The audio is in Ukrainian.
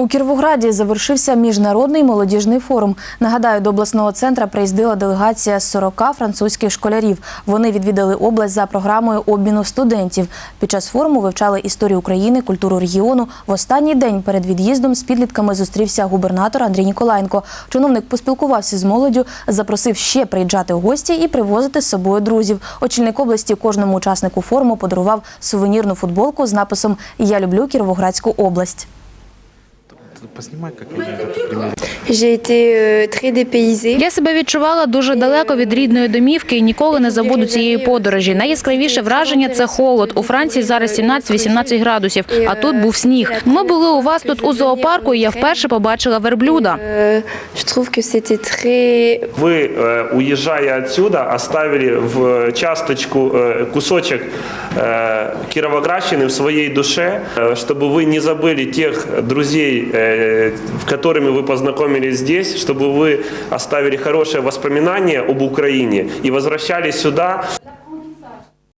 У Кіровограді завершився міжнародний молодіжний форум. Нагадаю, до обласного центра приїздила делегація з 40 французьких школярів. Вони відвідали область за програмою обміну студентів. Під час форуму вивчали історію України, культуру регіону. В останній день перед від'їздом з підлітками зустрівся губернатор Андрій Ніколаєнко. Чиновник поспілкувався з молоддю, запросив ще приїжджати в гості і привозити з собою друзів. Очільник області кожному учаснику форуму подарував сувенірну футболку з написом Я люблю Кіровоградську область. Поснимай, как я примерно. J'ai été euh, très dépaysée. Я себе відчувала дуже далеко від рідної домівки і ніколи не забуду цієї подорожі. Найяскравіше враження це холод. У Франції зараз 17-18 градусів, а тут був сніг. Ми були у вас тут у зоопарку, і я вперше побачила верблюда. Euh, je trouve que c'était très Вы, э, уезжая отсюда, оставили в часточку, э, кусочек э, Кировоградщины в своей душе, э, чтобы вы не забыли тех друзей, э, с которыми вы познакомились здесь, чтобы вы оставили хорошее воспоминание об Украине и возвращались сюда